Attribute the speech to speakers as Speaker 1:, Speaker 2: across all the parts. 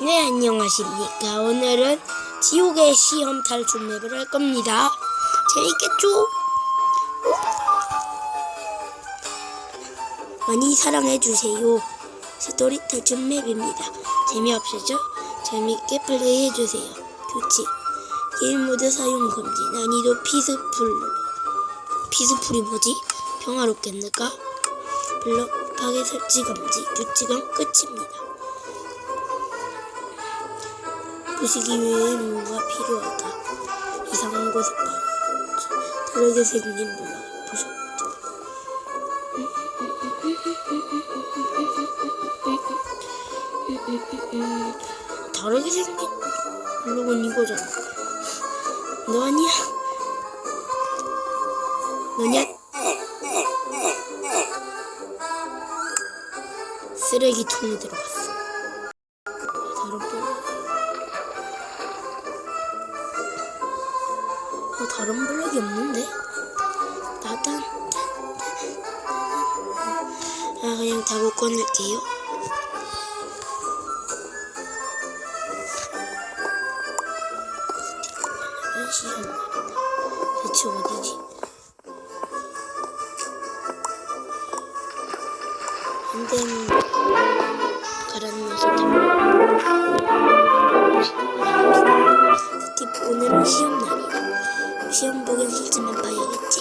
Speaker 1: 네, 안녕하십니까. 오늘은 지옥의 시험 탈출 맵을 할 겁니다. 재밌겠죠? 많이 사랑해주세요. 스토리 탈출 맵입니다. 재미없으죠? 재밌게 플레이해주세요. 규칙. 게임 모드 사용 금지. 난이도 피스풀. 피스풀이 뭐지? 평화롭겠는가? 블 럭 파괴 설치 금지. 규칙은 끝입니다. 부시기 위해 뭐가 필요할까? 이상한 곳에 바로 다르게 생긴 블럭을 부셨죠. 다르게 생긴 블럭은 이거잖아. 너 아니야? 너냐? 쓰레기 통에 들어갔어. 다른 블럭. 어, 다른 블럭이 없는데? 나단. 아, 그냥 다고 꺼낼게요. 가라앉아서 스티브 오늘은 시험 날이다. 시험 보긴 싫지만 봐야겠지.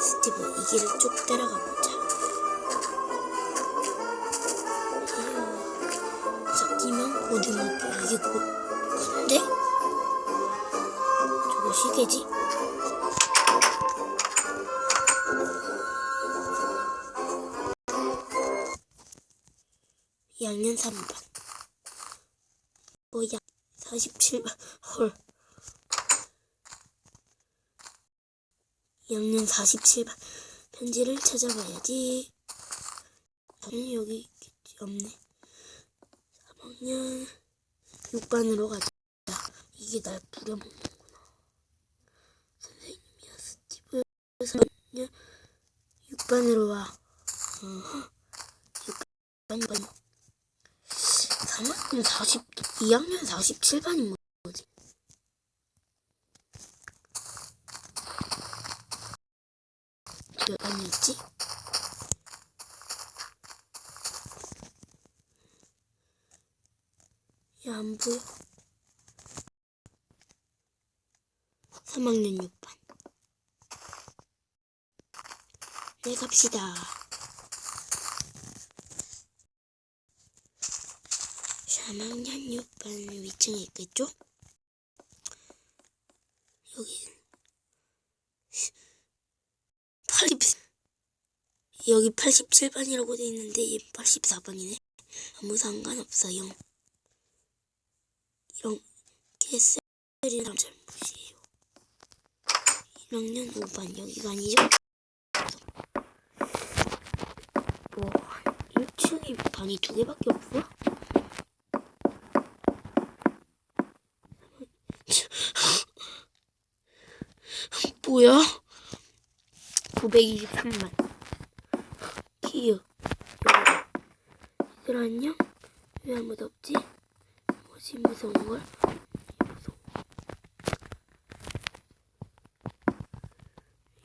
Speaker 1: 스티브 이 길을 쭉 따라가 보자. 섞이면 고등학교 이게 곧 근데 저거 시계지? 이학년 3반 뭐야? 47반 헐 2학년 47반 편지를 찾아봐야지. 저는 여기 없네. 3학년 6반으로 가자. 이게 날 부려먹는구나. 선생님이야 스티브. 3학년 6반으로 와. 어허. 6반 3학년 40 2학년 47반이 뭐지? 몇 반이었지? 야, 안 보여. 3학년 6반. 네, 갑시다. 3학년 6반 위층에 있겠죠? 여기 80 여기 87반이라고 돼 있는데 얘 84반이네. 아무 상관없어요. 이런 개쓰리는 잘못이에요. 1학년 5반 여기가 아니죠? 뭐 1층에 반이 두 개밖에 없어? 뭐야? 923만. 키유. 얘들 안녕? 왜 아무도 없지? 뭐지 무서운 걸?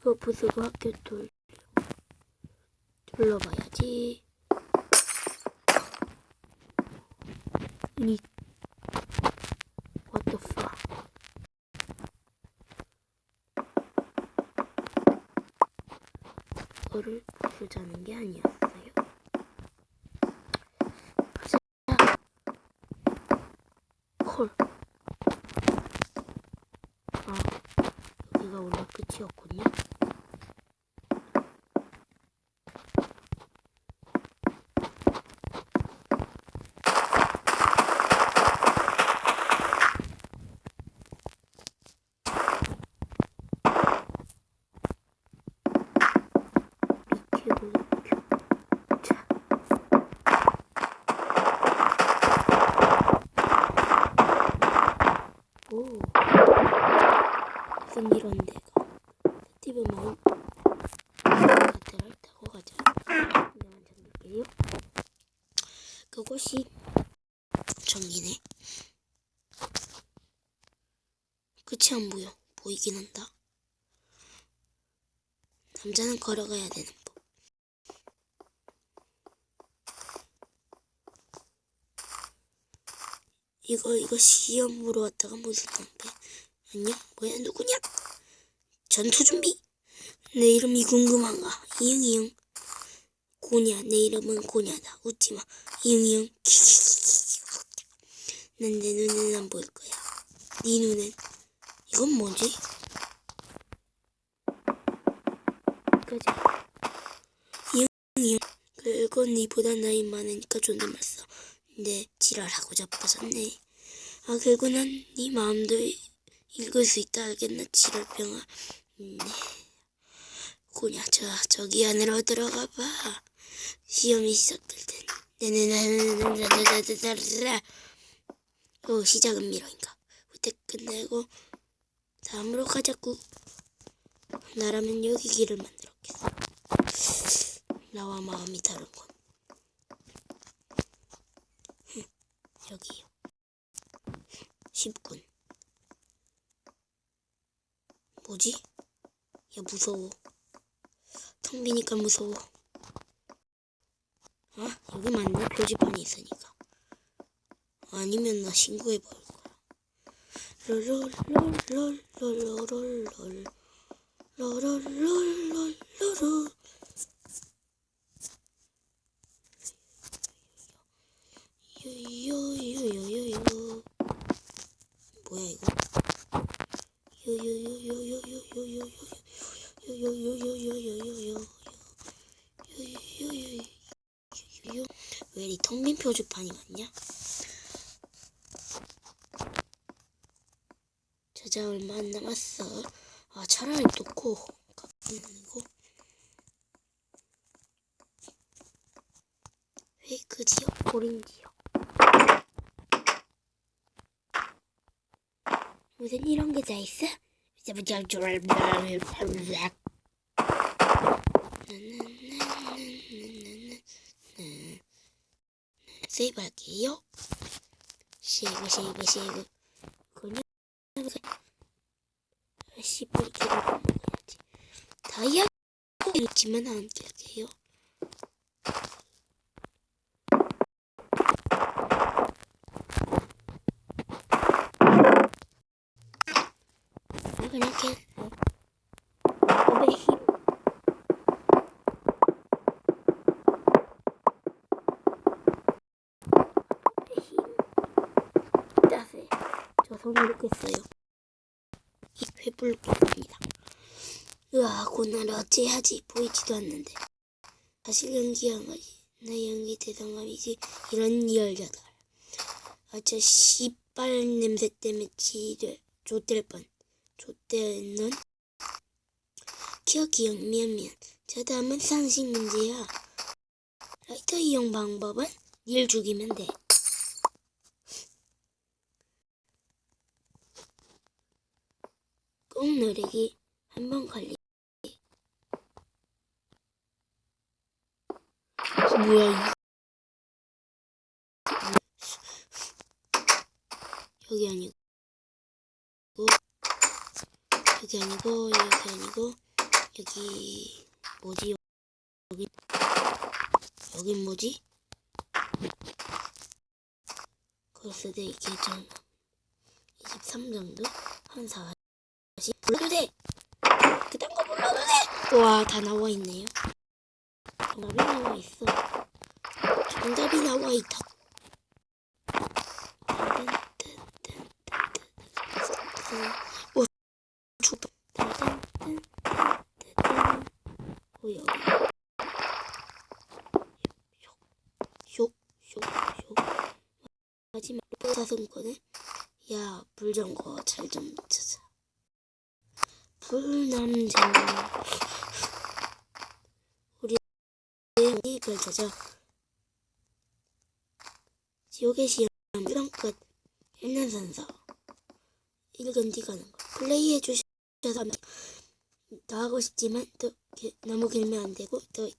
Speaker 1: 이거 부수고 학교 돌 둘러봐야지. 이 이거를 부수자는 게 아니었어요. 가자. 헐. 아, 여기가 원래 끝이었군요. 이렇게 자. 오. 무슨 이런 데가. 스티브 마운. 카트를 타고 가자. 근데만 잠길게요. 그 그것이 전기네. 끝이 안 보여. 보이긴 한다. 남자는 걸어가야 되는 이거 이거 시험으로 왔다가 무슨 낭패? 안녕? 뭐야 누구냐? 전투 준비. 내 이름이 궁금한가? 이응 이응. 고냐 내 이름은 고냐다. 웃지마. 이응 이응. 난내 눈에는 안 보일 거야. 네 눈엔 이건 뭐지? 이응 이응. 그건 니보다 나이 많으니까 존댓말 써. 근데 지랄하고 자빠졌네. 아 그리고 난네 마음도 읽을 수 있다 알겠나 지랄병아. 네. 고냐 저 저기 안으로 들어가 봐. 시험이 시작될 텐. 네네네네네네네네네. 어 시작은 미로인가. 후퇴 끝내고 다음으로 가자꾸. 나라면 여기 길을 만들었겠어. 나와 마음이 다르군. 여기요. 쉽군. 뭐지? 야 무서워. 텅 비니까 무서워. 아 여기 맞네 표지판이 있으니까. 아니면 나 신고해 버릴 거야. 롤롤롤롤롤롤롤 롤롤롤롤롤 표지판이 많냐? 저자 얼마 안 남았어. 아 차라리 놓고 가고 페이크지요? 고린지요? 무슨 이런 게 다 있어? セーブだけよ。セーブ、セーブ、セーブ。これ、なんか、しっぽりける。タイヤコイルチ。 깼어요. 이 회불 깼습니다. 으아 고날 어찌하지? 보이지도 않는데. 사실 연기한 거지 나 연기 대성감이지 이런 리얼자들 아저 씨발 냄새 때문에 지들 좆될 뻔. 좆대는 기억 기억 미안 미안. 저 다음은 상식 문제야. 라이터 이용 방법은 일 죽이면 돼 꼭 누르기 한 번 걸리 어, 뭐야 이 여기 아니고 여기 아니고 여기 아니고 여기 뭐지? 여기 여긴 뭐지? 그로스데 이게 좀 23 정도? 한 40. 불러도 돼. 그딴 거 불러도 돼. 와 다 나와 있네요. 정답이 나와 있어. 정답이 나와 있다. 쇽쇽쇽 마지막 사슴권에 야 불정거 잘좀 불남쟁 우리 이걸 찾아. 지옥의 시험 이런 끝 읽는 선서 읽은 뒤 가는 거 플레이해 주셔서 더 하고 싶지만 또 기- 너무 길면 안 되고 또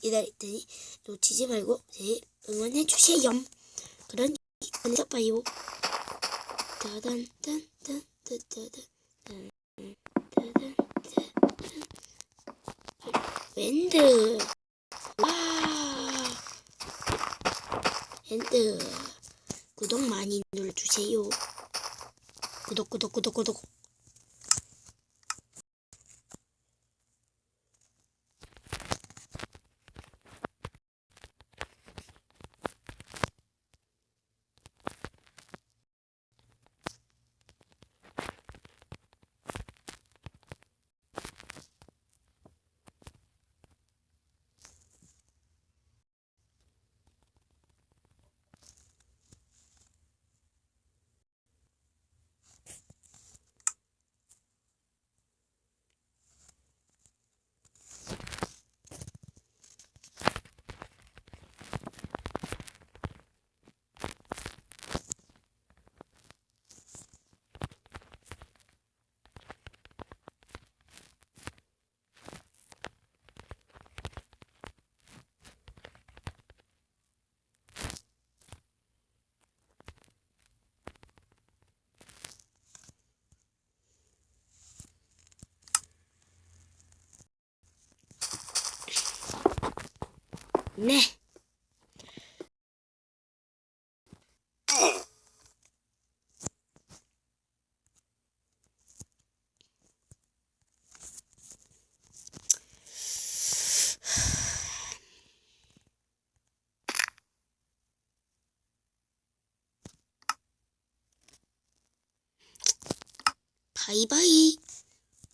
Speaker 1: 기다릴 테니 놓치지 말고 제 응원해 주세요. 그럼 이번에 봐요. 따단 딴딴 따다단 따단 따단 밴드. 와 밴드. 구독 많이 눌러주세요. 구독 구독 구독 구독 네. 바이바이.